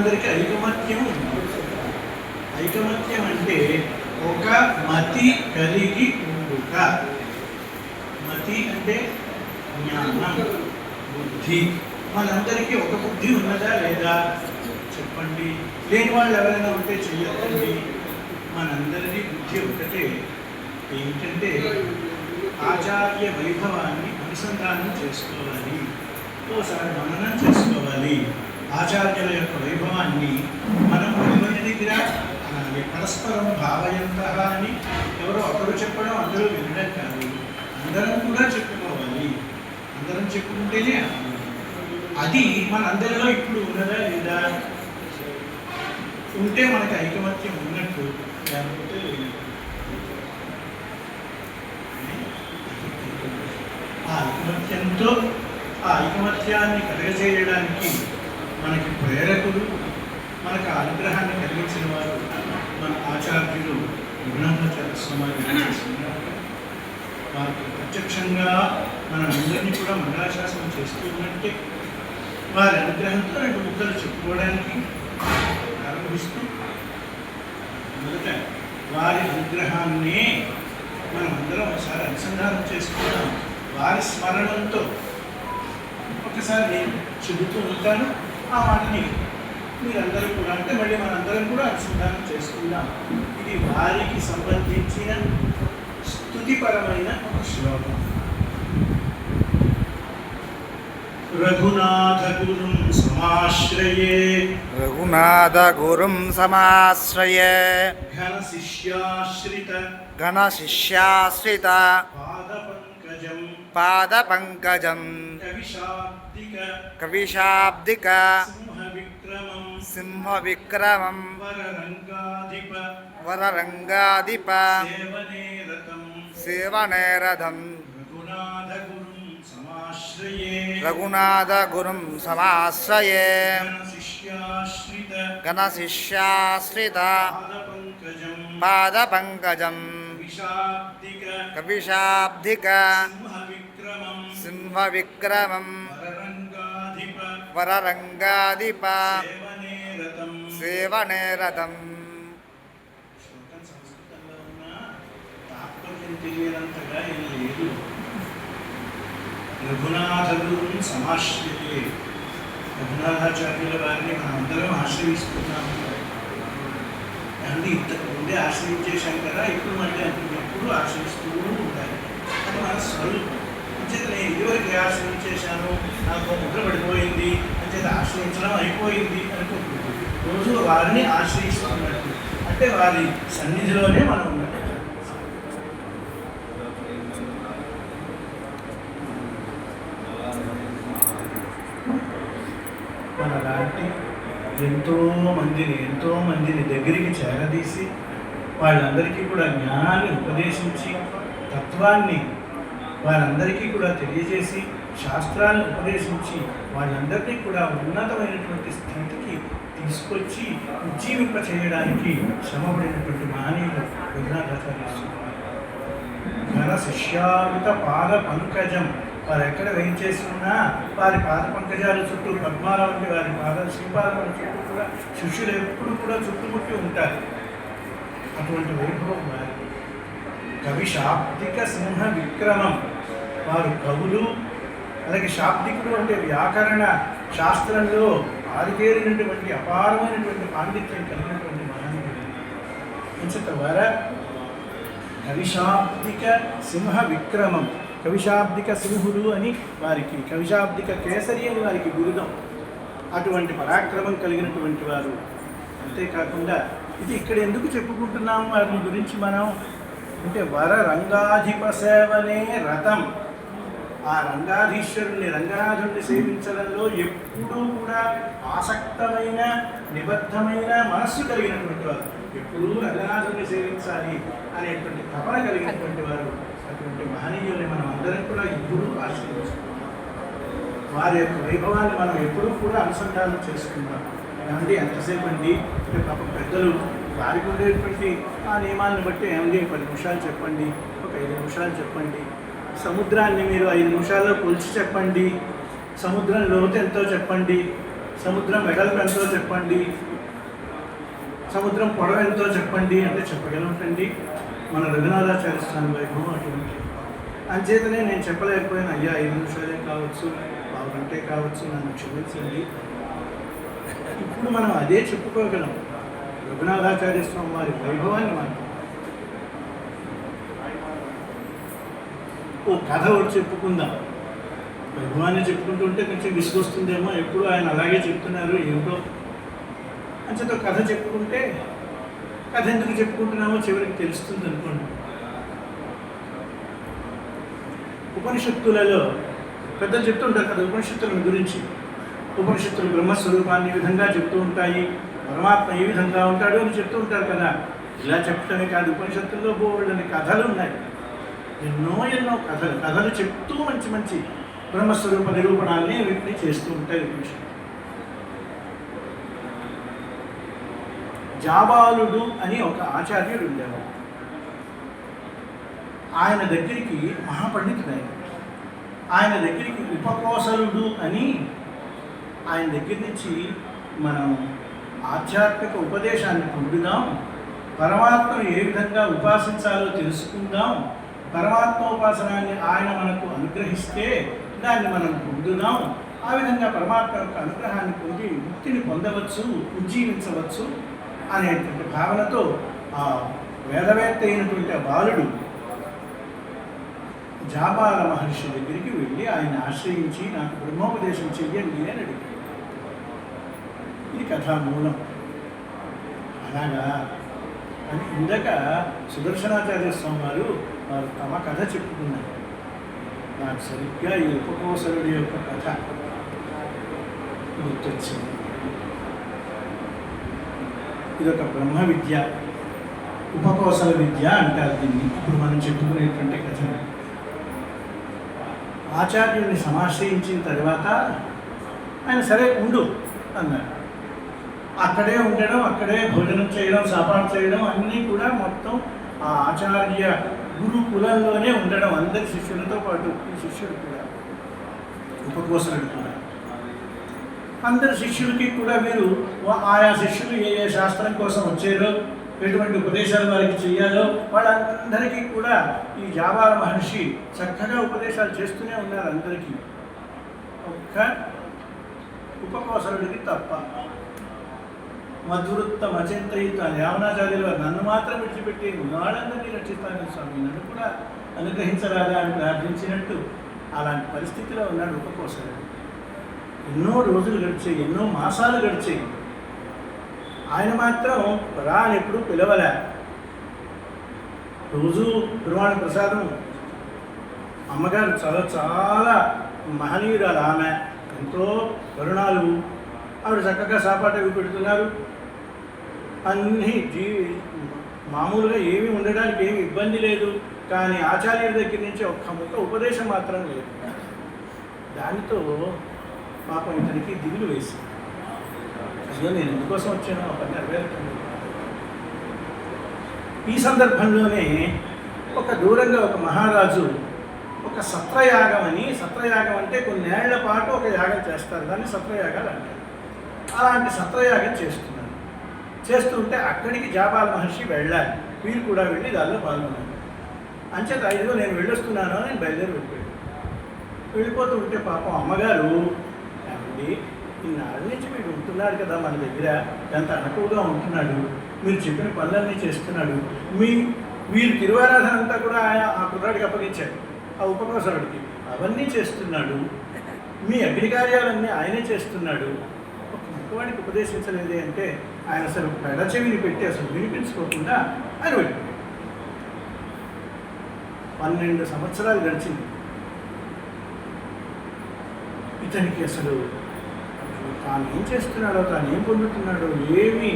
మనందరికీ ఐకమత్యం ఉంది. ఐకమత్యం అంటే ఒక మతి కలిగి ఉండుట. మతి అంటే జ్ఞానం బుద్ధి. మనందరికీ ఒక బుద్ధి ఉన్నదా లేదా చెప్పండి. లేని వాళ్ళు ఎవరైనా ఉంటే చెయ్యండి మనందరినీ బుద్ధి ఒకటే ఏంటంటే ఆచార్య వైభవాన్ని అనుసంధానం చేసుకోవాలి. ఓసారి మననం చేసుకోవాలి. ఆచార్యుల యొక్క వైభవాన్ని మనం పది దగ్గర పరస్పరం భావయంత అని ఎవరో ఒకరు చెప్పడం అందరూ వినడం కాదు. అందరం కూడా చెప్పుకోవాలి. అందరం చెప్పుకుంటేనే అది మన అందరిలో ఇప్పుడు ఉన్నదా లేదా? ఉంటే మనకి ఐకమత్యం ఉన్నట్టు లేకపోతే ఆ ఐకమత్యంతో ఆ ఐకమత్యాన్ని కలగజేయడానికి మనకి ప్రేరకుడు మనకు ఆ అనుగ్రహాన్ని కలిగించిన వారు మన ఆచార్యులు బ్రహ్మచార స్వామి వారికి ప్రత్యక్షంగా మన అందరినీ కూడా మంగళాశాసనం చేస్తూ ఉన్నట్టే వారి అనుగ్రహంతో రెండు ముక్కలు చెప్పుకోవడానికి ప్రారంభిస్తూ మొదట వారి అనుగ్రహాన్ని మనం అందరం ఒకసారి అనుసంధానం చేసుకున్నాం వారి స్మరణంతో. ఒకసారి నేను చెబుతూ ఉంటాను. ఆ మాటని మీరందరూ కూడా అంటే మళ్ళీ మనందరం కూడా అనుసంధానం చేసుకుందాం. ఇది వారికి సంబంధించిన స్థుతిపరమైన ఒక శ్లోకం. రఘునాథ గురుం సమాశ్రయే. రఘునాథగురుం సమాశ్రయే. ఘన శిష్యాశ్రిత ఘనశిష్యాశ్రిత. పాద పంకజం పాదపంకజం. కవిశాబ్దిక సింహ విక్రమం వరరంగాధిప సేవనేరథం. రఘునాథ గురుం సమాశ్రయే. రఘునాథగురుం సమాశ్రయే. ఘన శిష్యాశ్రిత ఘనశిష్యాశ్రిత. పాద పంకజం పాదపంకజం. కవిశాబ్దిక సింహ విక్రమం వరరంగాధిప. సేవనే లేదు. రఘునాథగురుని సమాశ్రయే రఘునాథాచార్యుల వారిని మనం అందరం ఆశ్రయిస్తున్నాము. అంది ఇంతకు ముందే ఆశ్రయించేశాం కదా ఇప్పుడు మళ్ళీ అంటే ఎప్పుడు ఆశ్రయిస్తూ ఉండాలి. అది మన స్వరూపం. అంచేత నేను ఇదివరకు ఆశ్రయించేశాను నాకు ముద్ర పడిపోయింది అంచేత ఆశ్రయించడం అయిపోయింది అనుకుంటున్నాను. రోజు వారిని ఆశ్రయిస్తున్నట్టు అంటే వారి సన్నిధిలోనే మనం ఉన్నట్టు మన లాంటి ఎంతో మందిని ఎంతో మందిని దగ్గరికి చేరదీసి వాళ్ళందరికీ కూడా జ్ఞానాన్ని ఉపదేశించి తత్వాన్ని వారందరికీ కూడా తెలియజేసి శాస్త్రాలను ఉపదేశించి వాళ్ళందరినీ కూడా ఉన్నతమైనటువంటి స్థితికి తీసుకొచ్చి ఉజ్జీవింప చేయడానికి శ్రమపడినటువంటి మహనీయులు రఘునాథాచార్య స్వామి. శిష్యామిత పాద పంకజం వారు ఎక్కడ వేయించేసి ఉన్నా వారి పాద పంకజాల చుట్టూ పద్మాల వంటి వారి పాద శిల్పాల చుట్టూ కూడా శిష్యులు ఎప్పుడు కూడా చుట్టుముట్టి ఉంటారు. అటువంటి వైభవం వారి. కవి శాబ్దిక సింహ విక్రమం. వారు కవులు అలాగే శాబ్దికుడు అంటే వ్యాకరణ శాస్త్రంలో ఆరితేరినటువంటి అపారమైనటువంటి పాండిత్యం కలిగినటువంటి మహానుభుడు వర? కవిశాబ్దిక సింహ విక్రమం. కవిశాబ్దిక సింహుడు అని వారికి కవిశాబ్దిక కేసరి అని వారికి బిరుదం అటువంటి పరాక్రమం కలిగినటువంటి వారు. అంతేకాకుండా ఇది ఇక్కడ ఎందుకు చెప్పుకుంటున్నాం వారి గురించి మనం అంటే వర రంగాధిప సేవనే రథం. ఆ రంగాధీశ్వరుని రంగనాథుణ్ణి సేవించడంలో ఎప్పుడూ కూడా ఆసక్తమైన నిబద్ధమైన మనస్సు కలిగినటువంటి వారు. ఎప్పుడూ రంగనాథుణ్ణి సేవించాలి అనేటువంటి తపన కలిగినటువంటి వారు అటువంటి మహనీయుల్ని మనం అందరం కూడా ఎప్పుడూ ఆశ్రయించుకుంటాం వారి యొక్క వైభవాన్ని మనం ఎప్పుడూ కూడా అనుసంధానం చేసుకుంటాం. ఏమండి? ఎంతసేపు అండి? అంటే పాపం పెద్దలు వారికి ఉండేటువంటి ఆ నియమాలను బట్టి ఏమండి? పది నిమిషాలు చెప్పండి ఒక ఐదు నిమిషాలు చెప్పండి. సముద్రాన్ని మీరు ఐదు నిమిషాల్లో కొలిచి చెప్పండి. సముద్రం లోతు ఎంతో చెప్పండి. సముద్రం వెడల్పు ఎంతో చెప్పండి. సముద్రం పొడవ ఎంతో చెప్పండి. అంటే చెప్పగలుగుతండి మన రఘునాథాచార్య స్వామి వైభవం అటువంటి అంచేతనే నేను చెప్పలేకపోయినా అయ్యా ఐదు నిమిషాలే కావచ్చు బాగుంటే కావచ్చు నన్ను క్షమించండి. ఇప్పుడు మనం అదే చెప్పుకోగలం రఘునాథాచార్య స్వామి వారి వైభవాన్ని మనం. ఓ కథ ఒకటి చెప్పుకుందాం. వైభవాన్ని చెప్పుకుంటుంటే కొంచెం విసుగొస్తుందేమో ఎప్పుడు ఆయన అలాగే చెప్తున్నారు ఏమిటో. అంచేత కథ చెప్పుకుంటే కథ ఎందుకు చెప్పుకుంటున్నామో చివరికి తెలుస్తుంది అనుకోండి. ఉపనిషత్తులలో పెద్దలు చెప్తుంటారు కదా ఉపనిషత్తుల గురించి. ఉపనిషత్తులు బ్రహ్మస్వరూపాన్ని ఈ విధంగా చెప్తూ ఉంటాయి పరమాత్మ ఏ విధంగా ఉంటాడు అని చెప్తూ ఉంటారు కదా. ఇలా చెప్పడమే కాదు ఉపనిషత్తుల్లో బోల్డని కథలు ఉన్నాయి. ఎన్నో ఎన్నో కథలు కథలు చెప్తూ మంచి మంచి బ్రహ్మస్వరూప నిరూపణాలని వీటిని చేస్తూ ఉంటాయి ఉపనిషత్తు జాబాలుడు అని ఒక ఆచార్యుడు ఉండేవాడు. ఆయన దగ్గరికి మహాపండితుడు ఆయన ఆయన దగ్గరికి ఉపకోసలుడు అని ఆయన దగ్గర నుంచి మనం ఆధ్యాత్మిక ఉపదేశాన్ని పొందుదాం. పరమాత్మను ఏ విధంగా ఉపాసించాలో తెలుసుకుందాం. పరమాత్మ ఉపాసనాన్ని ఆయన మనకు అనుగ్రహిస్తే దాన్ని మనం పొందుదాం. ఆ విధంగా పరమాత్మ యొక్క అనుగ్రహాన్ని పొంది ముక్తిని పొందవచ్చు ఉజ్జీవించవచ్చు. అనేటువంటి భావనతో ఆ వేదవేత్త అయినటువంటి ఆ బాలుడు జాబాల మహర్షి దగ్గరికి వెళ్ళి ఆయన ఆశ్రయించి నాకు బ్రహ్మోపదేశం చెయ్యండి అని అడిగాడు. ఇది కథా మూలం. అలాగా? అని ఇందాక సుదర్శనాచార్య స్వామి వారు వారు తమ కథ చెప్పుకున్నారు. నాకు సరిగ్గా ఈ ఉపకోసరుడి యొక్క కథ గుర్తొచ్చింది. ఇదొక బ్రహ్మ విద్య ఉపకోశల విద్య అంటారు దీన్ని. ఇప్పుడు మనం చెప్పుకునేటువంటి కథ ఆచార్యుడిని సమాశ్రయించిన తర్వాత ఆయన సరే ఉండు అన్నారు. అక్కడే ఉండడం అక్కడే భోజనం చేయడం సాపాటు చేయడం అన్నీ కూడా మొత్తం ఆ ఆచార్య గురు కులంలోనే ఉండడం అందరి శిష్యులతో పాటు ఈ శిష్యుడు కూడా ఉపకోసలుడు కూడా. అందరి శిష్యులకి కూడా మీరు ఆయా శిష్యులు ఏ ఏ శాస్త్రం కోసం వచ్చారో ఎటువంటి ఉపదేశాలు వారికి చేయాలో వాళ్ళందరికీ కూడా ఈ జాబాల మహర్షి చక్కగా ఉపదేశాలు చేస్తూనే ఉన్నారు అందరికీ. ఒక్క ఉపకోసరుడికి తప్ప. మధురుత్త మచింత్రయుత యావనాచార్యులు వారు నన్ను మాత్రం విడిచిపెట్టి వాళ్ళందరినీ రక్షిస్తాను స్వామి. నన్ను కూడా అనుగ్రహించరాదా అని ప్రార్థించినట్టు అలాంటి పరిస్థితిలో ఉన్నాడు ఉపకోసరుడు. ఎన్నో రోజులు గడిచాయి ఎన్నో మాసాలు గడిచాయి. ఆయన మాత్రం రా అని ఎప్పుడు పిలవలే. రోజు పెరుమాళ ప్రసాదం. అమ్మగారు చాలా చాలా మహనీయురాలు ఆమె. ఎంతో కరుణాలు. ఆవిడ చక్కగా సాపాటు అవి పెడుతున్నారు. అన్నీ జీ మామూలుగా ఏమీ ఉండడానికి ఏమి ఇబ్బంది లేదు. కానీ ఆచార్యుడి దగ్గర నుంచి ఒక్క ముక్క ఉపదేశం మాత్రం లేదు. దానితో పాపం ఇతనికి దిగులు వేసింది. అయ్యో నేను ఎందుకోసం వచ్చాను ఒక నెరవేరుతుంది. ఈ సందర్భంలోనే ఒక దూరంగా ఒక మహారాజు ఒక సత్రయాగం అని సత్రయాగం అంటే కొన్నేళ్ళ పాటు ఒక యాగం చేస్తారు. దాన్ని సత్రయాగాలు అంటారు. అలాంటి సత్రయాగం చేస్తున్నారు. చేస్తుంటే అక్కడికి జాబాల మహర్షి వెళ్ళాలి. వీరు కూడా వెళ్ళి దానిలో పాల్గొన్నారు అంచేత ఐదుగో నేను వెళ్ళొస్తున్నాను అని బయలుదేరి వెళ్ళిపోయాడు. వెళ్ళిపోతూ ఉంటే పాపం అమ్మగారు ఏమండి ఇన్నాళ్ళ నుంచి మీరు ఉంటున్నాడు కదా మన దగ్గర. ఎంత అనుకువగా ఉంటున్నాడు. మీరు చెప్పిన పనులన్నీ చేస్తున్నాడు. మీ వీరు తిరువారాధన అంతా కూడా ఆయన ఆ కుర్రాడికి అప్పగించాడు. ఆ ఉపకోసరుడికి అవన్నీ చేస్తున్నాడు. మీ అగ్ని కార్యాలన్నీ ఆయనే చేస్తున్నాడు. ఒక ముఖవాడికి ఉపదేశించలేదు అంటే ఆయన అసలు పెడచెవిని పెట్టి అసలు వినిపించుకోకుండా ఆయన వెళ్ళిపోయాడు పన్నెండు సంవత్సరాలు గడిచింది. ఇతనికి అసలు తాను ఏం చేస్తున్నాడో తాను ఏం పొందుతున్నాడో ఏమి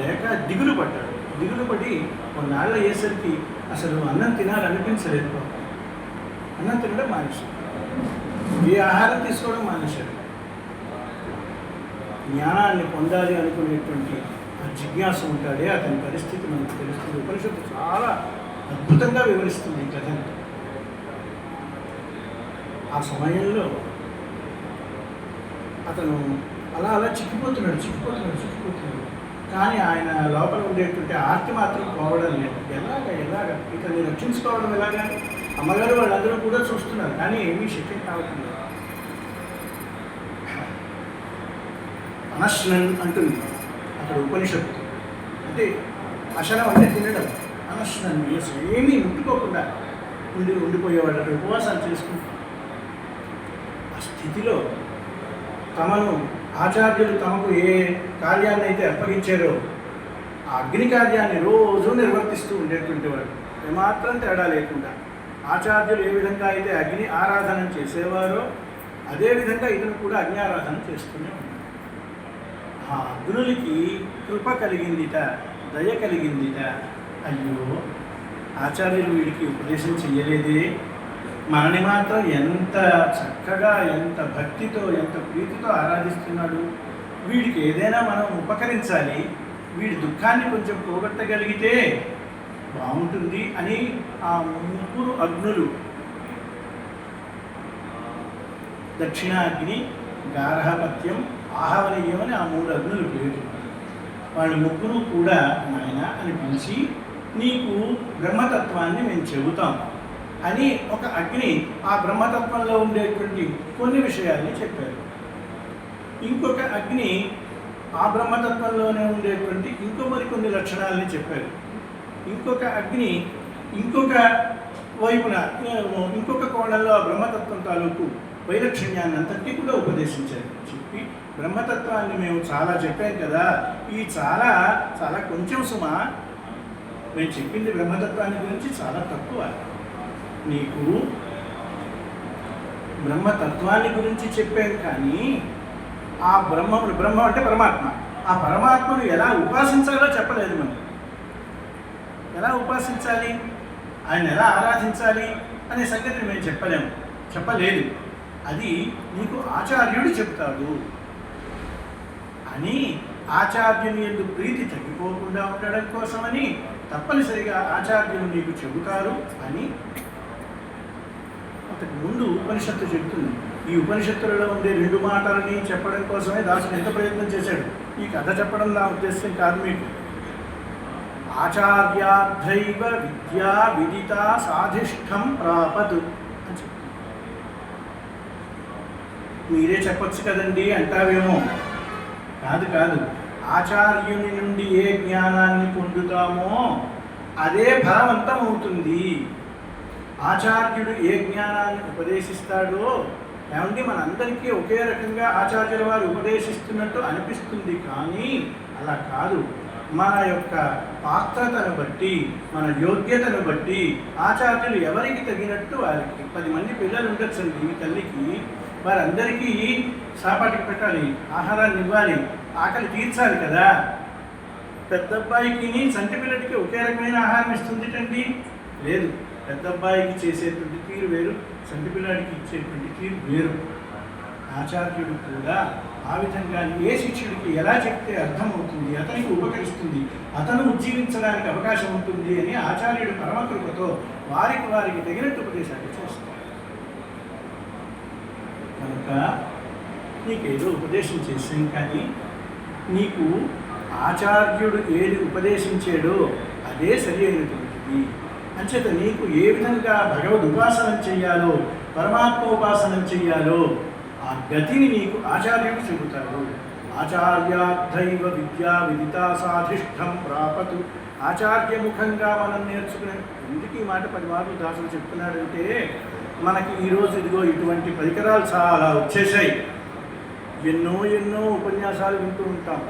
లేక దిగులు పడ్డాడు. దిగులు పడి కొన్నాళ్ళు అయ్యేసరికి అసలు అన్నం తినాలనిపించలేదు అన్నం తినడం మానేశాడు. ఏ ఆహారం తీసుకోవడం మానేశాడు. జ్ఞానాన్ని పొందాలి అనుకునేటువంటి ఆ జిజ్ఞాస ఉంటాడే అతని పరిస్థితి మనకు తెలుస్తుంది. ఉపనిషత్తు చాలా అద్భుతంగా వివరిస్తుంది ఈ కథని. ఆ సమయంలో అతను అలా అలా చిక్కిపోతున్నాడు చిక్కిపోతున్నాడు చిక్కిపోతున్నాడు. కానీ ఆయన లోపల ఉండేటువంటి ఆర్తి మాత్రం పోవడం లేదు. ఎలాగ ఎలాగ? ఇతన్ని రక్షించుకోవడం ఎలాగా? అమ్మగారు వాళ్ళందరూ కూడా చూస్తున్నారు కానీ ఏమీ శక్యం కావట్లేదు. అనశ్నన్ అంటుంది అక్కడ ఉపనిషత్తు. అంటే అశనం అంటే తినడం. అనశ్నన్ అసలు ఏమీ ముట్టుకోకుండా ఉండి ఉండిపోయేవాడు అక్కడ ఉపవాసాలు చేసుకుంటూ. ఆ స్థితిలో తమను ఆచార్యులు తమకు ఏ కార్యాన్ని అయితే అప్పగించారో ఆ అగ్ని కార్యాన్ని రోజు నిర్వర్తిస్తూ ఉండేటువంటి వారు. ఏమాత్రం తేడా లేకుండా ఆచార్యులు ఏ విధంగా అయితే అగ్ని ఆరాధన చేసేవారో అదేవిధంగా ఇతను కూడా అగ్ని ఆరాధన చేస్తూనే ఉన్నాడు ఆ అగ్నులకి కృప కలిగిందిట దయ కలిగిందిట. అయ్యో ఆచార్యులు వీడికి ఉపదేశం చెయ్యలేదే. మనని మాత్రం ఎంత చక్కగా ఎంత భక్తితో ఎంత ప్రీతితో ఆరాధిస్తున్నాడు. వీడికి ఏదైనా మనం ఉపకరించాలి వీడి దుఃఖాన్ని కొంచెం పోగొట్టగలిగితే బాగుంటుంది అని ఆ ముగ్గురు అగ్నులు దక్షిణాగ్ని గార్హపత్యం ఆహవనీయం అని ఆ మూడు అగ్నులు పేరు. వాళ్ళు ముగ్గురు కూడా నాయన అని పిలిచి నీకు బ్రహ్మతత్వాన్ని మేము చెబుతాం. అని ఒక అగ్ని ఆ బ్రహ్మతత్వంలో ఉండేటువంటి కొన్ని విషయాల్ని చెప్పారు. ఇంకొక అగ్ని ఆ బ్రహ్మతత్వంలోనే ఉండేటువంటి ఇంకో మరికొన్ని లక్షణాలని చెప్పారు. ఇంకొక అగ్ని ఇంకొక వైపున ఇంకొక కోణంలో ఆ బ్రహ్మతత్వం తాలూకు వైలక్షణ్యాన్ని అంతటి కూడా ఉపదేశించారు. చెప్పి బ్రహ్మతత్వాన్ని మేము చాలా చెప్పాం కదా ఈ చాలా చాలా కొంచెం సుమా. మేము చెప్పింది బ్రహ్మతత్వాన్ని గురించి చాలా తక్కువ. నీకు బ్రహ్మతత్వాన్ని గురించి చెప్పాను కానీ ఆ బ్రహ్మ బ్రహ్మ అంటే పరమాత్మ. ఆ పరమాత్మను ఎలా ఉపాసించాలో చెప్పలేదు మనం. ఎలా ఉపాసించాలి? ఆయన ఎలా ఆరాధించాలి అనే సంగతిని మేము చెప్పలేము. చెప్పలేదు. అది నీకు ఆచార్యుడు చెప్తాడు. అని ఆచార్యుని ఎందు ప్రీతి తగ్గిపోకుండా ఉండడం కోసమని తప్పనిసరిగా ఆచార్యులు నీకు చెబుతారు అని ముందు ఉపనిషత్తు చెప్తుంది. ఈ ఉపనిషత్తులలో ఉండే రెండు మాటలని చెప్పడం కోసమే దాసుడు ఎంత ప్రయత్నం చేశాడు. ఈ కథ చెప్పడం నా ఉద్దేశం కాదు మీకు. ఆచార్యాధైవ విద్యా విదిత సాధిష్టం ప్రాపదు అని మీరే చెప్పచ్చు కదండి అంటావేమో. కాదు కాదు. ఆచార్యుని నుండి ఏ జ్ఞానాన్ని పొందుతామో అదే ఫలవంతం అవుతుంది. ఆచార్యుడు ఏ జ్ఞానాన్ని ఉపదేశిస్తాడో ఏమండి? మనందరికీ ఒకే రకంగా ఆచార్యుల వారు ఉపదేశిస్తున్నట్టు అనిపిస్తుంది కానీ అలా కాదు. మన యొక్క పాత్రతను బట్టి మన యోగ్యతను బట్టి ఆచార్యులు ఎవరికి తగినట్టు వారికి పది మంది పిల్లలు ఉండొచ్చండి మీ తల్లికి. వారందరికీ సాపాటికి పెట్టాలి ఆహారాన్ని ఇవ్వాలి ఆకలి తీర్చాలి కదా. పెద్ద అబ్బాయికి సంటి పిల్లడికి ఒకే రకమైన ఆహారం ఇస్తుందిటండి? లేదు. పెద్ద అబ్బాయికి చేసేటువంటి తీరు వేరు సంటి పిల్లాడికి ఇచ్చేటువంటి తీరు వేరు. ఆచార్యుడు కూడా ఆ విధంగా ఏ శిష్యుడికి ఎలా చెప్తే అర్థమవుతుంది అతనికి ఉపకరిస్తుంది అతను ఉజ్జీవించడానికి అవకాశం ఉంటుంది అని ఆచార్యుడు పరమకృపతో వారికి వారికి తగినట్టు ఉపదేశాలు చేస్తారు. కనుక నీకేదో ఉపదేశం చేసాం కానీ నీకు ఆచార్యుడు ఏది ఉపదేశించాడో అదే సరి అయినటువంటిది. అంచేత నీకు ఏ విధంగా భగవద్ ఉపాసనం చెయ్యాలో పరమాత్మ ఉపాసనం చెయ్యాలో ఆ గతిని నీకు ఆచార్యుడు చెబుతాడు ఆచార్యార్థైవ విద్యా విదితా సాధిష్టం ప్రాపతు. ఆచార్యముఖంగా మనం నేర్చుకునే ఎందుకు ఈ మాట పది దాసులు చెప్తున్నాడంటే మనకి ఈరోజు ఇదిగో ఇటువంటి పరికరాలు చాలా వచ్చేసాయి ఎన్నో ఎన్నో ఉపన్యాసాలు వింటూ ఉంటాం.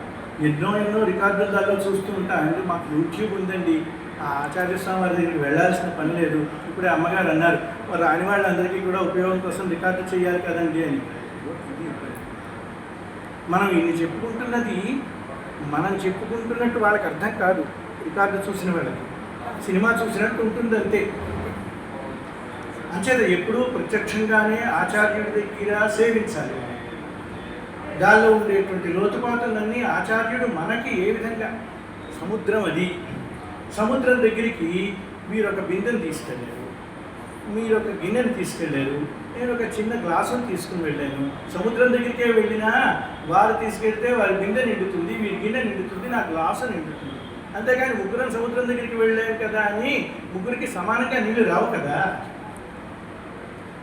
ఎన్నో ఎన్నో రికార్డులు దాకా చూస్తూ ఉంటాం. అంటే మాకు యూట్యూబ్ ఉందండి. ఆచార్య స్వామి వారి దగ్గరికి వెళ్ళాల్సిన పని లేదు. ఇప్పుడే అమ్మగారు అన్నారు రాని వాళ్ళందరికీ కూడా ఉపయోగం కోసం రికార్డు చేయాలి కదండి అని. మనం ఇన్ని చెప్పుకుంటున్నది మనం చెప్పుకుంటున్నట్టు వాళ్ళకి అర్థం కాదు రికార్డు చూసిన వాళ్ళకి. సినిమా చూసినట్టు ఉంటుంది అంతే. అంచేత ఎప్పుడూ ప్రత్యక్షంగానే ఆచార్యుడి దగ్గర సేవించాలి. దానిలో ఉండేటువంటి లోతుపాతలన్నీ ఆచార్యుడు మనకి ఏ విధంగా? సముద్రం అది. సముద్రం దగ్గరికి మీరు ఒక బిందెను తీసుకెళ్ళారు. మీరు ఒక గిన్నెను తీసుకెళ్ళారు. నేను ఒక చిన్న గ్లాసును తీసుకుని వెళ్ళాను. సముద్రం దగ్గరికే వెళ్ళినా వారు తీసుకెళ్తే వారి గిన్నె నిండుతుంది వీరి గిన్నె నిండుతుంది నా గ్లాసు నిండుతుంది. అంతేగాని ముగ్గురం సముద్రం దగ్గరికి వెళ్ళాం కదా అని ముగ్గురికి సమానంగా నీళ్ళు రావు కదా.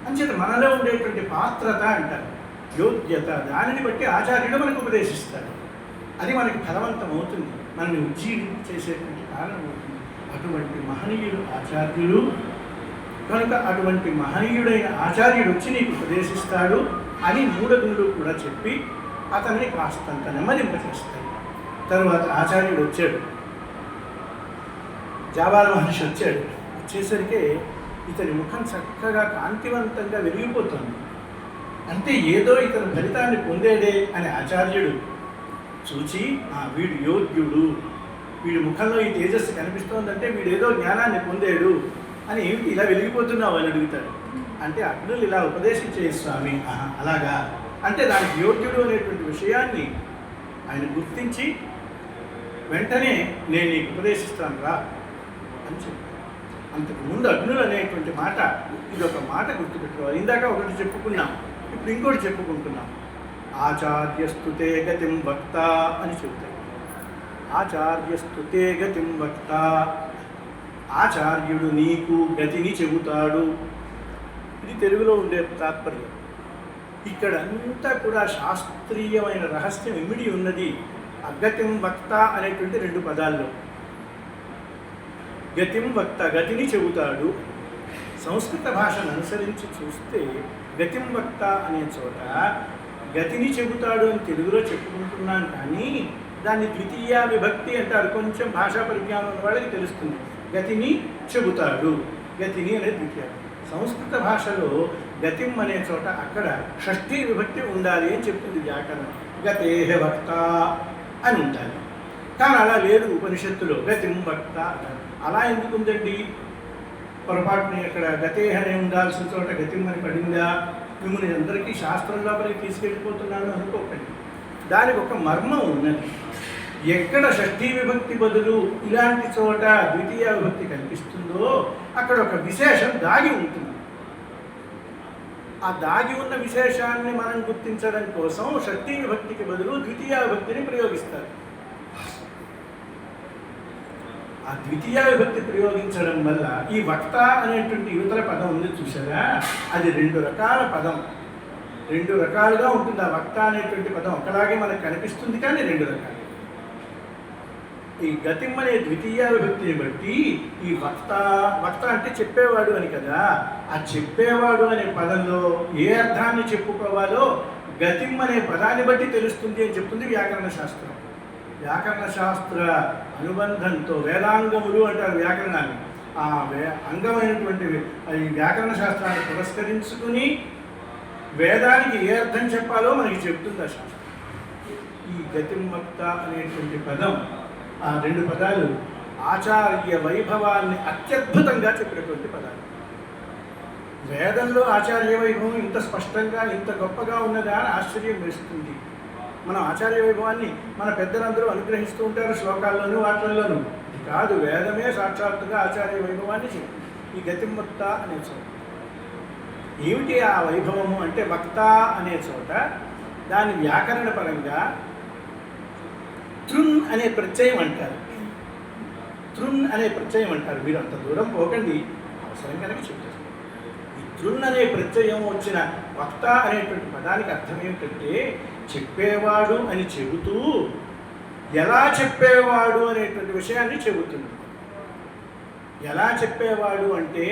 అంచేత మనలో ఉండేటువంటి పాత్రత అంటారు. యోగ్యత దానిని బట్టి ఆచార్యుడు మనకు ఉపదేశిస్తాడు. అది మనకి ఫలవంతం అవుతుంది. మనల్ని ఉజ్జీవి కారణమవుతుంది. అటువంటి మహనీయుడు ఆచార్యులు కనుక అటువంటి మహనీయుడైన ఆచార్యుడు వచ్చి నీకు ఉపదేశిస్తాడు అని మూడగునులు కూడా చెప్పి అతన్ని కాస్తంత నెమ్మదింపచేస్తాయి తర్వాత ఆచార్యుడు వచ్చాడు. జాబాల మహర్షి వచ్చాడు. వచ్చేసరికి ఇతని ముఖం చక్కగా కాంతివంతంగా వెలిగిపోతుంది. అంటే ఏదో ఇతను ఫలితాన్ని పొందేడే అని ఆచార్యుడు చూచి ఆ వీడు యోగ్యుడు. వీడి ముఖంలో ఈ తేజస్సు కనిపిస్తోందంటే వీడు ఏదో జ్ఞానాన్ని పొందాడు అని ఏమిటి ఇలా వెలిగిపోతున్నావు అని అడుగుతాడు. అంటే అగ్నులు ఇలా ఉపదేశించే స్వామి. అలాగా? అంటే దానికి యోగ్యుడు అనేటువంటి విషయాన్ని ఆయన గుర్తించి వెంటనే నేను నీకు ఉపదేశిస్తాను రా అని చెప్పాను అంతకు ముందు అగ్నులు అనేటువంటి మాట ఇది ఒక మాట గుర్తుపెట్టుకోవాలి. ఇందాక ఒకటి చెప్పుకున్నాం ఇప్పుడు ఇంకోటి చెప్పుకుంటున్నాం. ఆచార్యస్తుతే గతిం వక్త అని చెబుతాడు. ఆచార్యస్తుతే గతిం వక్త. ఆచార్యుడు నీకు గతిని చెబుతాడు. ఇది తెలుగులో ఉండే తాత్పర్యం. ఇక్కడ అంతా కూడా శాస్త్రీయమైన రహస్యం ఇమిడి ఉన్నది. అగతిం వక్త అనేటువంటి రెండు పదాల్లో. గతిం వక్త గతిని చెబుతాడు. సంస్కృత భాషను అనుసరించి చూస్తే గతిం వక్త అనే చోట గతిని చెబుతాడు అని తెలుగులో చెప్పుకుంటున్నాను కానీ దాన్ని ద్వితీయ విభక్తి అంటారు. కొంచెం భాషా పరిజ్ఞానం ఉన్న వాళ్ళకి తెలుస్తుంది. గతిని చెబుతాడు. గతిని అనేది ద్వితీయ సంస్కృత భాషలో గతిం అనే చోట అక్కడ షష్ఠీ విభక్తి ఉండాలి అని చెప్తుంది వ్యాకరణం. గతేహ వక్త అని ఉండాలి. కానీ అలా లేదు ఉపనిషత్తులో. గతిం వక్త అంటారు. అలా ఎందుకు ఉందండి? పొరపాటుని అక్కడ గతేహ అనే ఉండాల్సిన చోట గతిం అని పడిందా? మిమ్మల్ని అందరికీ శాస్త్రం లోపలికి తీసుకెళ్ళిపోతున్నాను అనుకోకండి. దానికి ఒక మర్మం ఉన్నది. ఎక్కడ షష్ఠీ విభక్తి బదులు ఇలాంటి చోట ద్వితీయ విభక్తి కనిపిస్తుందో అక్కడ ఒక విశేషం దాగి ఉంటుంది. ఆ దాగి ఉన్న విశేషాన్ని మనం గుర్తించడం కోసం షష్ఠీ విభక్తికి బదులు ద్వితీయ విభక్తిని ప్రయోగిస్తారు. ఆ ద్వితీయ విభక్తి ప్రయోగించడం వల్ల ఈ వక్త అనేటువంటి యువతల పదం ఉంది చూసారా అది రెండు రకాల పదం. రెండు రకాలుగా ఉంటుంది ఆ వక్త అనేటువంటి పదం. ఒకలాగే మనకు కనిపిస్తుంది కానీ రెండు రకాలు. ఈ గతిమ్మనే అనే ద్వితీయ విభక్తిని బట్టి ఈ వక్త వక్త అంటే చెప్పేవాడు అని కదా ఆ చెప్పేవాడు అనే పదంలో ఏ అర్థాన్ని చెప్పుకోవాలో గతిం అనే పదాన్ని బట్టి తెలుస్తుంది అని చెప్తుంది వ్యాకరణ శాస్త్రం. వ్యాకరణ శాస్త్ర అనుబంధంతో వేదాంగములు అంటారు వ్యాకరణాన్ని. ఆ వే అంగమైనటువంటి ఈ వ్యాకరణ శాస్త్రాన్ని పురస్కరించుకుని వేదానికి ఏ అర్థం చెప్పాలో మనకి చెప్తుంది ఆ శాస్త్రం. ఈ గతిమక్త అనేటువంటి పదం ఆ రెండు పదాలు ఆచార్య వైభవాన్ని అత్యద్భుతంగా చెప్పినటువంటి పదాలు. వేదంలో ఆచార్య వైభవం ఇంత స్పష్టంగా ఇంత గొప్పగా ఉన్నదా అని ఆశ్చర్యం వేస్తుంది. మనం ఆచార్య వైభవాన్ని మన పెద్దలందరూ అనుగ్రహిస్తూ ఉంటారు శ్లోకాల్లోనూ వాటిల్లోనూ కాదు వేదమే సాక్షాత్తుగా ఆచార్య వైభవాన్ని ఈ గతిమత్త అనే చోట. ఏమిటి ఆ వైభవము అంటే వక్త అనే చోట? దాని వ్యాకరణ పరంగా తృన్ అనే ప్రత్యయం అంటారు. తృన్ అనే ప్రత్యయం అంటారు. మీరు అంత దూరం పోకండి అవసరం కనుక చెప్తారు ఈ తృన్ అనే ప్రత్యయం వచ్చిన వక్త అనేటువంటి పదానికి అర్థం ఏమిటంటే చెప్పేవాడు అని చెబుతూ ఎలా చెప్పేవాడు అనేటువంటి విషయాన్ని చెబుతుంది. ఎలా చెప్పేవాడు అంటే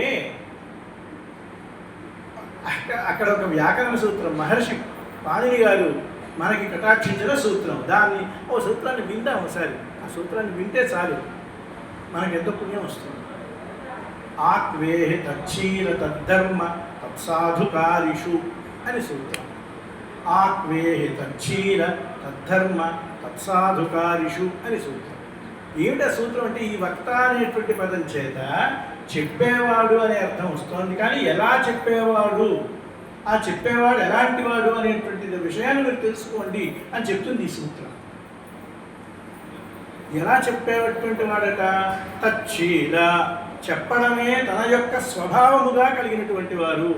అక్కడ ఒక వ్యాకరణ సూత్రం మహర్షి పాణిని గారు మనకి కటాక్షించిన సూత్రం. దాన్ని ఓ సూత్రాన్ని విందాం ఒకసారి. ఆ సూత్రాన్ని వింటే చాలు. మనకి ఎంతో పుణ్యం వస్తుంది. ఆత్వే తచ్చీర తద్ధర్మ తత్సాధుకారిషు అని సూత్రం. ఆత్వే తచ్చీర తద్ధర్మ తత్సాధుకారిషు అని సూత్రం. ఏమిట సూత్రం అంటే ఈ వక్త అనేటువంటి పదం చేత చెప్పేవాడు అనే అర్థం వస్తోంది. కానీ ఎలా చెప్పేవాడు? ఆ చెప్పేవాడు ఎలాంటి వాడు అనేటువంటి విషయాన్ని మీరు తెలుసుకోండి అని చెప్తుంది ఈ సూత్రం. ఎలా చెప్పేటువంటి వాడట? తచ్చీల చెప్పడమే తన యొక్క స్వభావముగా కలిగినటువంటి వారు.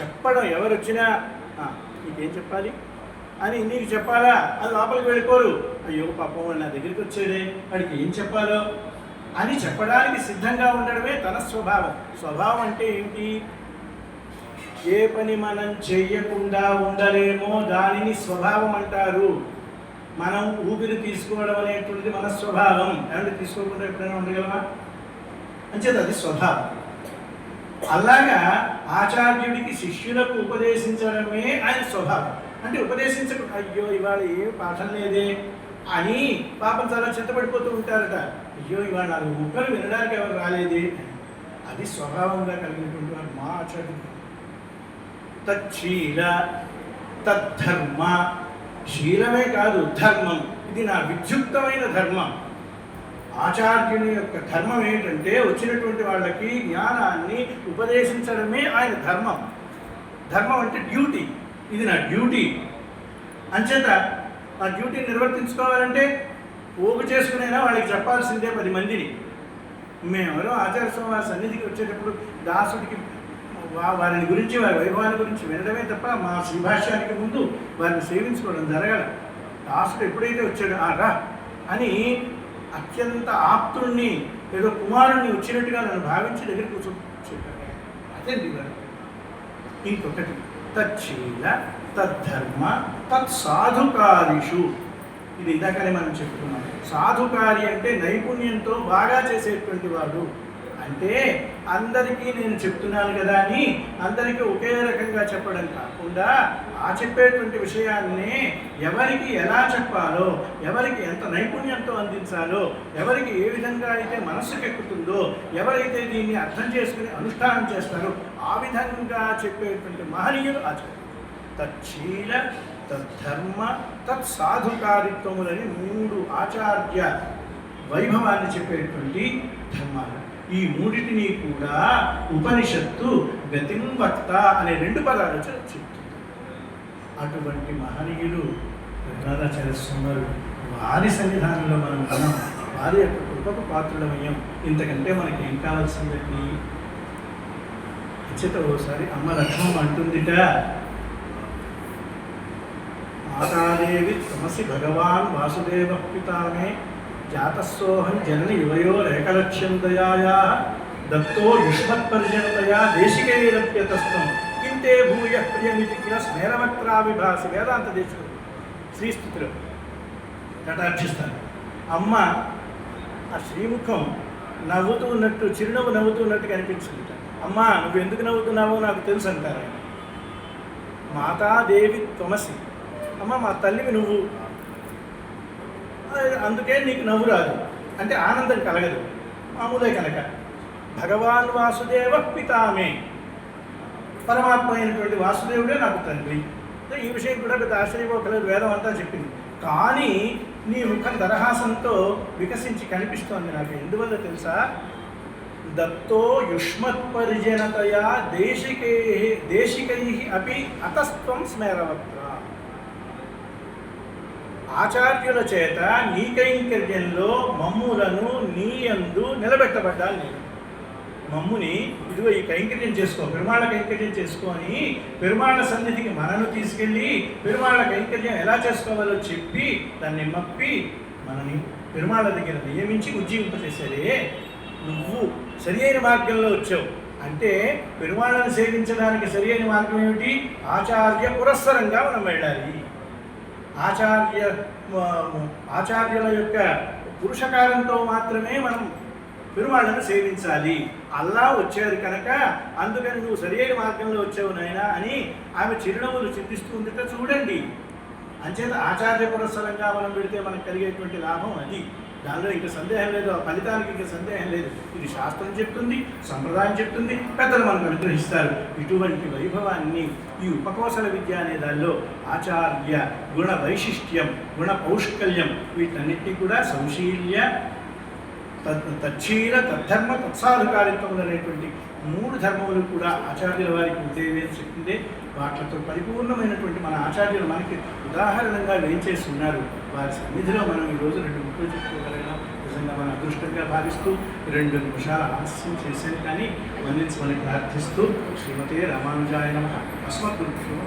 చెప్పడం ఎవరు వచ్చినా నీకేం చెప్పాలి? అని నీకు చెప్పాలా? అది లోపలికి వెళ్ళిపోరు. అయ్యో పాపం నా దగ్గరికి వచ్చేదే వాడికి ఏం చెప్పాలో? అని చెప్పడానికి సిద్ధంగా ఉండడమే తన స్వభావం. స్వభావం అంటే ఏంటి ఏ పని మనం చెయ్యకుండా ఉండలేమో దానిని స్వభావం అంటారు. మనం ఊపిరి తీసుకోవడం అనేటువంటిది మన స్వభావం. ఏమంటే తీసుకోకుండా ఎప్పుడైనా ఉండగలమా? అంచేది అది స్వభావం. అలాగా ఆచార్యుడికి శిష్యులకు ఉపదేశించడమే ఆయన స్వభావం. అంటే ఉపదేశించకు అయ్యో ఇవాళ ఏ పాఠం లేదే అని పాపం చాలా చింతపడిపోతూ ఉంటారట. అయ్యో ఇవాళ నాలుగు ముక్కలు వినడానికి ఎవరు రాలేదే? అది స్వభావంగా కలిగినటువంటి వాడు మా ఆచార్యుడు. తచ్చీల తద్ధర్మ. శీలమే కాదు ధర్మం. ఇది నా విద్యుక్తమైన ధర్మం. ఆచార్యుని యొక్క ధర్మం ఏంటంటే వచ్చినటువంటి వాళ్ళకి జ్ఞానాన్ని ఉపదేశించడమే ఆయన ధర్మం. ధర్మం అంటే డ్యూటీ. ఇది నా డ్యూటీ. అంచేత ఆ డ్యూటీని నిర్వర్తించుకోవాలంటే పోగు చేసుకునేనా వాళ్ళకి చెప్పాల్సిందే పది మందిని. మేమెవరో ఆచార్య స్వామి సన్నిధికి వచ్చేటప్పుడు దాసుడికి వారిని గురించి వారి వైభవాన్ని గురించి వినడమే తప్ప మా శ్రీభాష్యానికి ముందు వారిని సేవించుకోవడం జరగల. దాసుడు ఎప్పుడైతే వచ్చాడు ఆ రా అని అత్యంత ఆప్తుణ్ణి ఏదో కుమారుణ్ణి వచ్చినట్టుగా నన్ను భావించి దగ్గర కూర్చో అదే అదండి ఇంకొకటి తచ్చీల తద్ధర్మ తత్సాధుకారిషు ఇది ఇందాకనే మనం చెప్పుకున్నాం. సాధుకారి అంటే నైపుణ్యంతో బాగా చేసేటువంటి వాడు. అంటే అందరికీ నేను చెప్తున్నాను కదా అని అందరికీ ఒకే రకంగా చెప్పడం కాకుండా ఆ చెప్పేటువంటి విషయాన్ని ఎవరికి ఎలా చెప్పాలో ఎవరికి ఎంత నైపుణ్యంతో అందించాలో ఎవరికి ఏ విధంగా అయితే మనస్సుకు ఎక్కుతుందో ఎవరైతే దీన్ని అర్థం చేసుకుని అనుష్ఠానం చేస్తారో ఆ విధంగా చెప్పేటువంటి మహనీయులు ఆచార్యులు తచ్చీల తద్ధర్మ తత్సాధుకారిత్వములని మూడు ఆచార్య వైభవాన్ని చెప్పేటువంటి ధర్మాలు. ఈ మూడిటిని కూడా ఉపనిషత్తు గతింవక్త అనే రెండు పదాలు చెప్తుంది. అటువంటి మహనీయులు రఘునాథాచార్య స్వామి వారి సన్నిధానంలో మనం మనం వారి యొక్క కృపకు పాత్రులమయ్యాం. ఇంతకంటే మనకి ఏం కావాల్సిందండి? ఇచ్చట ఓసారి అమ్మ లక్ష్మం అంటుందిట. మాతాదేవి తమసి భగవాన్ వాసుదేవ పితామే జాతస్సోహం జనని యువయో రేఖలక్ష్యం దయాయా దత్తో యుష్మత్పర్జనతయా దేశికైరప్యతస్థం కింతే భూయ ప్రియమితి కిల స్మేరవక్రావిభాసి వేదాంత దేశుడు శ్రీస్థుతిలో కటాక్షిస్తాను అమ్మ ఆ శ్రీముఖం నవ్వుతూ ఉన్నట్టు చిరునవ్వు నవ్వుతున్నట్టు ఉన్నట్టు అమ్మ నువ్వు ఎందుకు నవ్వుతున్నావో నాకు తెలుసు అంటారు ఆయన. మాతాదేవి త్వమసి. అమ్మ మా తల్లివి నువ్వు. అందుకే నీకు నవ్వు రాదు. అంటే ఆనందం కలగదు మామూలే కనుక. భగవాన్ వాసుదేవ పితామే. పరమాత్మ అయినటువంటి వాసుదేవుడే నాకు తండ్రి. ఈ విషయం కూడా పెద్ద ఆశ్చర్యపోకలేదు వేదం అంతా చెప్పింది. కానీ నీ ముఖం దరహాసంతో వికసించి కనిపిస్తోంది నాకు. ఎందువల్ల తెలుసా? దత్తో యుష్మత్పరిజనతయా దేశికై దేశికై అపి అతస్త్వం స్మేరవత్ర. ఆచార్యుల చేత నీ కైంకర్యంలో మమ్ములను నీ అందు నిలబెట్టబడ్డాను నేను. మమ్ముని ఇదిగో ఈ కైంకర్యం చేసుకో పెరుమాళ కైంకర్యం చేసుకొని పెరుమాళ సన్నిధికి మనను తీసుకెళ్ళి పెరుమాళ కైంకర్యం ఎలా చేసుకోవాలో చెప్పి దాన్ని మప్పి మనని పెరుమాళ దగ్గర నియమించి ఉజ్జీవింపచేశారే నువ్వు సరి అయిన మార్గంలో వచ్చావు. అంటే పెరుమాళను సేవించడానికి సరి అయిన మార్గం ఏమిటి? ఆచార్య పురస్సరంగా మనం వెళ్ళాలి. ఆచార్య ఆచార్యుల యొక్క పురుషకారంతో మాత్రమే మనం పెరుమాళ్ళను సేవించాలి. అల్లా వచ్చారు కనుక అందుకని నువ్వు సరియైన మార్గంలో వచ్చావు నాయనా అని ఆమె చిరునవ్వులు చింతిస్తూ ఉండితే చూడండి. అంచేత ఆచార్య పురస్సరంగా మనం పెడితే మనకు కలిగేటువంటి లాభం అది. దానిలో ఇంకా సందేహం లేదు ఆ ఫలితానికి ఇంకా సందేహం లేదు. ఇది శాస్త్రం చెప్తుంది సంప్రదాయం చెప్తుంది పెద్దలు మనకు అనుగ్రహిస్తారు. ఇటువంటి వైభవాన్ని ఈ ఉపకోశల విద్య అనే దానిలో ఆచార్య గుణ వైశిష్ట్యం గుణ పౌష్కల్యం వీటన్నిటినీ కూడా సంశీల్య తచ్చీల తద్ధర్మ తత్సాధుకారిత్వములు అనేటువంటి మూడు ధర్మములు కూడా ఆచార్యుల వారికి ఉండేవి అని చెప్పిందే వాటితో పరిపూర్ణమైనటువంటి మన ఆచార్యులు మనకి ఉదాహరణంగా వేయించేసి ఉన్నారు వారి సన్నిధిలో మనం ఈరోజు రెండు ముక్కలు చెప్పుకోగలిగినాం నిజంగా మన అదృష్టంగా భావిస్తూ రెండు నిమిషాల ఆలస్యం చేశాను కానీ వందించమని ప్రార్థిస్తూ శ్రీమతే రామానుజాయ నమ. అస్మద్గురుభ్యో